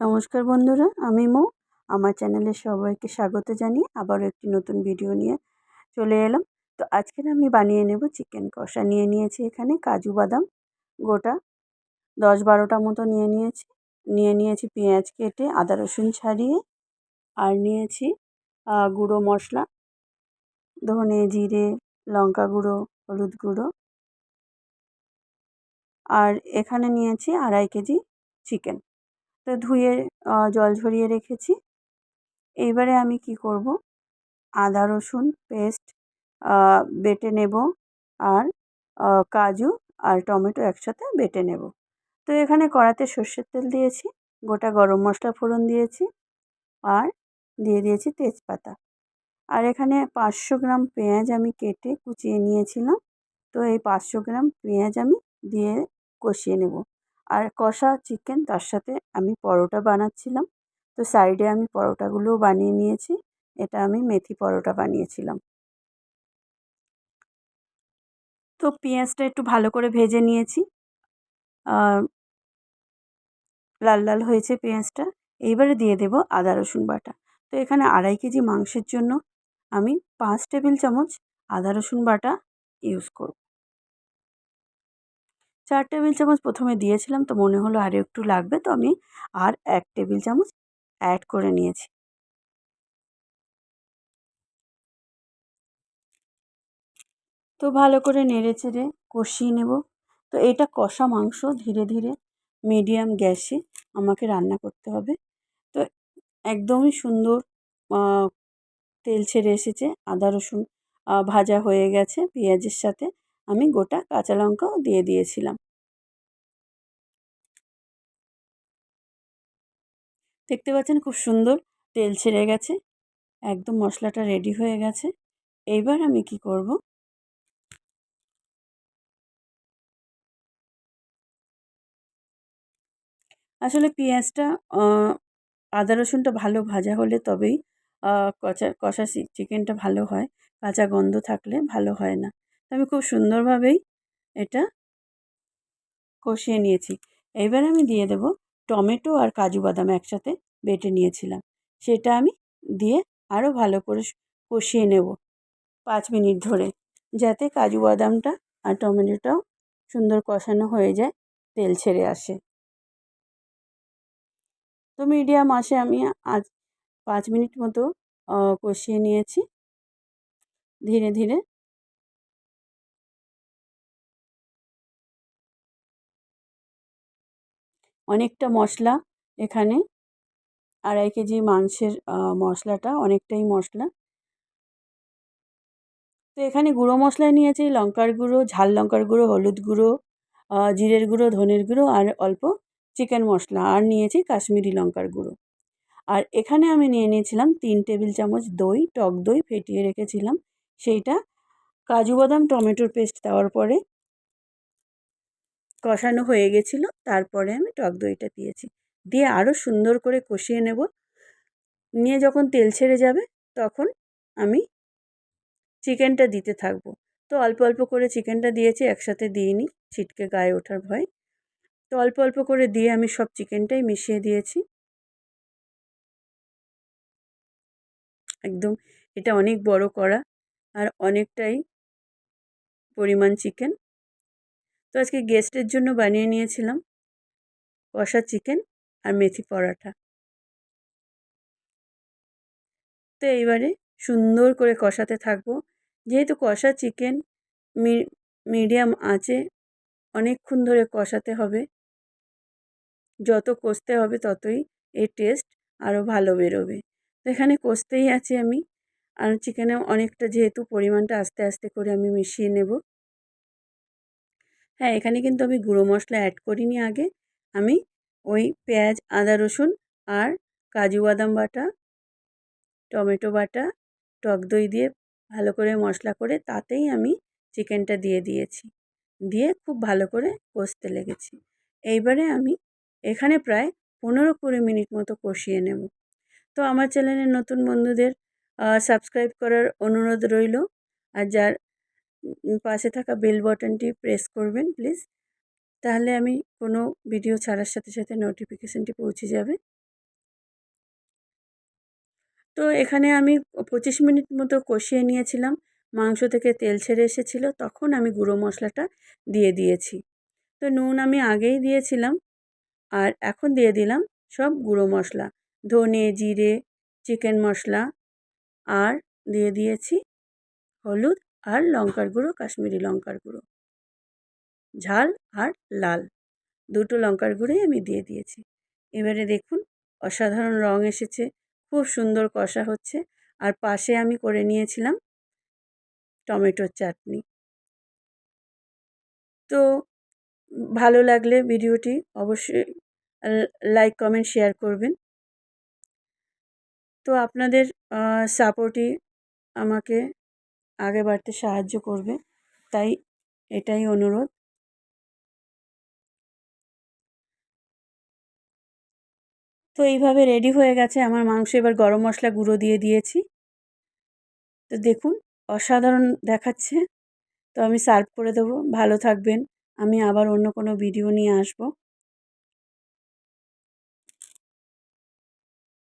নমস্কার বন্ধুরা, আমি মো। আমার চ্যানেলে সবাইকে স্বাগত জানিয়ে আবারও একটি নতুন ভিডিও নিয়ে চলে এলাম। তো আজকের আমি বানিয়ে নেব চিকেন কষা। নিয়ে নিয়েছি এখানে কাজু বাদাম গোটা। দশ বারোটা মতো নিয়ে নিয়েছি। নিয়ে নিয়েছি পেঁয়াজ কেটে, আদা রসুন ছাড়িয়ে। আর নিয়েছি গুঁড়ো মশলা। ধনে জিরে, লঙ্কা গুঁড়ো, হলুদ গুঁড়ো। আর এখানে নিয়েছি আড়াই কেজি চিকেন। তো ধুয়ে জল ঝরিয়ে রেখেছি। এইবারে আমি কি করব? আদা, রসুন, পেস্ট বেটে নেব আর কাজু আর টমেটো একসাথে বেটে নেব। তো এখানে কড়াতে সর্ষের তেল দিয়েছি, গোটা গরম মশলা ফোড়ন দিয়েছি আর দিয়ে দিয়েছি তেজপাতা। আর এখানে পাঁচশো গ্রাম পেঁয়াজ আমি কেটে কুচিয়ে নিয়েছিলাম। তো এই পাঁচশো গ্রাম পেঁয়াজ আমি দিয়ে কষিয়ে নেব। আর কষা চিকেন তার সাথে আমি পরোটা বানাচ্ছিলাম। তো সাইডে আমি পরোটাগুলোও বানিয়ে নিয়েছি। এটা আমি মেথি পরোটা বানিয়েছিলাম। তো পেঁয়াজটা একটু ভালো করে ভেজে নিয়েছি। লাল লাল হয়েছে পেঁয়াজটা। এইবারে দিয়ে দেব আদা, রসুন বাটা। তো এখানে আড়াই কেজি মাংসের জন্য আমি পাঁচ টেবিল চামচ আদা, রসুন বাটা ইউজ করব। চার টেবিল চামচ প্রথমে দিয়েছিলাম, তো মনে হলো আরও একটু লাগবে, তো আমি আর এক টেবিল চামচ অ্যাড করে নিয়েছি। তো ভালো করে নেড়ে চেড়ে কষিয়ে নেব। তো এটা কষা মাংস ধীরে ধীরে মিডিয়াম গ্যাসে আমাকে রান্না করতে হবে। তো একদমই সুন্দর তেল ছেড়ে এসেছে, আদা রসুন ভাজা হয়ে গেছে পেঁয়াজের সাথে। আমি গোটা কাঁচা লঙ্কাও দিয়ে দিয়েছিলাম। দেখতে পাচ্ছেন খুব সুন্দর তেল ছেড়ে গেছে, একদম মশলাটা রেডি হয়ে গেছে। এইবার আমি কি করব? আসলে পেঁয়াজটা আদা রসুনটা ভালো ভাজা হলে তবেই কষা কষা চিকেনটা ভালো হয়, কাঁচা গন্ধ থাকলে ভালো হয় না। আমি খুব সুন্দরভাবেই এটা কষিয়ে নিয়েছি। এবার আমি দিয়ে দেব টমেটো আর কাজু বাদাম একসাথে বেটে নিয়েছিলাম। সেটা আমি দিয়ে আরও ভালো করে কষিয়ে নেব পাঁচ মিনিট ধরে, যাতে কাজু বাদামটা আর টমেটোটাও সুন্দর কষানো হয়ে যায়, তেল ছেড়ে আসে। তো মিডিয়াম আসে আমি আজ পাঁচ মিনিট মতো কষিয়ে নিয়েছি। ধীরে ধীরে অনেকটা মশলা এখানে। আড়াই কেজি মাংসের মশলাটা অনেকটাই মশলা। তো এখানে গুঁড়ো মশলা নিয়েছি, লঙ্কার গুঁড়ো, ঝাল লঙ্কার গুঁড়ো, হলুদ গুঁড়ো জিরের গুঁড়ো, ধনের গুঁড়ো আর অল্প চিকেন মশলা। আর নিয়েছি কাশ্মীরি লঙ্কার গুঁড়ো। আর এখানে আমি নিয়ে নিয়েছিলাম তিন টেবিল চামচ দই, টক দই ফেটিয়ে রেখেছিলাম। সেইটা কাজু বাদাম, টমেটোর পেস্ট দেওয়ার পরে কষানো হয়ে গেছিল, তারপরে আমি টক দইটা দিয়েছি। দিয়ে আরও সুন্দর করে কষিয়ে নেব। নিয়ে যখন তেল ছেড়ে যাবে, তখন আমি চিকেনটা দিতে থাকব। তো অল্প অল্প করে চিকেনটা দিয়েছি, একসাথে দিইনি, ছিটকে গায়ে ওঠার ভয়। তো অল্প অল্প করে দিয়ে আমি সব চিকেনটাই মিশিয়ে দিয়েছি। একদম, এটা অনেক বড় করা আর অনেকটাই পরিমাণ চিকেন। তো আজকে গেস্টের জন্য বানিয়ে নিয়েছিলাম কষা চিকেন আর মেথি পরাঠা তো এইবারে সুন্দর করে কষাতে থাকব। যেহেতু কষা চিকেন মিডিয়াম আঁচে অনেকক্ষণ ধরে কষাতে হবে। যত কষতে হবে ততই এর টেস্ট আরও ভালো বেরোবে। তো এখানে কষতেই আছি আমি। আর চিকেনে অনেকটা যেহেতু পরিমাণটা আস্তে আস্তে করে আমি মিশিয়ে নেব। হ্যাঁ এখানে কিন্তু আমি গুঁড়ো মশলা অ্যাড করিনি আগে। আমি ওই পেঁয়াজ, আদা, রসুন আর কাজু বাদাম বাটা, টমেটো বাটা, টক দই দিয়ে ভালো করে মশলা করে তাতেই আমি চিকেনটা দিয়ে দিয়েছি। দিয়ে খুব ভালো করে কষতে লেগেছি। এইবারে আমি এখানে প্রায় পনেরো কুড়ি মিনিট মতো কষিয়ে নেব। তো আমার চ্যানেলের নতুন বন্ধুদের সাবস্ক্রাইব করার অনুরোধ রইল। আর যার পাশে থাকা বেল বাটনটি প্রেস করবেন প্লিজ তাহলে আমি কোনো ভিডিও ছাড়ার সাথে সাথে নোটিফিকেশানটি পৌঁছে যাবে। তো এখানে আমি পঁচিশ মিনিট মতো কষিয়ে নিয়েছিলাম। মাংস থেকে তেল ছেড়ে এসেছিল, তখন আমি গুঁড়ো মশলাটা দিয়ে দিয়েছি। তো নুন আমি আগেই দিয়েছিলাম, আর এখন দিয়ে দিলাম সব গুঁড়ো মশলা। ধনে, জিরে চিকেন মশলা, আর দিয়ে দিয়েছি হলুদ। আর লঙ্কার গুঁড়ো, কাশ্মীরি লঙ্কার গুঁড়ো। ঝাল আর লাল। দুটো লঙ্কার গুঁড়োই আমি দিয়ে দিয়েছি। এবারে দেখুন, অসাধারণ রঙ এসেছে, খুব সুন্দর কষা হচ্ছে। আর পাশে আমি করে নিয়েছিলাম টমেটোর চাটনি। তো ভালো লাগলে ভিডিওটি অবশ্যই লাইক, কমেন্ট, শেয়ার করবেন। তো আপনাদের সাপোর্টই আমাকে আগে বাড়তে সাহায্য করবে। তাই এটাই অনুরোধ। তো এইভাবে রেডি হয়ে গেছে। আমার মাংস এবার গরম মশলা গুঁড়ো দিয়ে দিয়েছি। তো দেখুন, অসাধারণ দেখাচ্ছে। তো আমি সার্ভ করে দেবো। ভালো থাকবেন। আমি আবার অন্য কোনো ভিডিও নিয়ে আসব।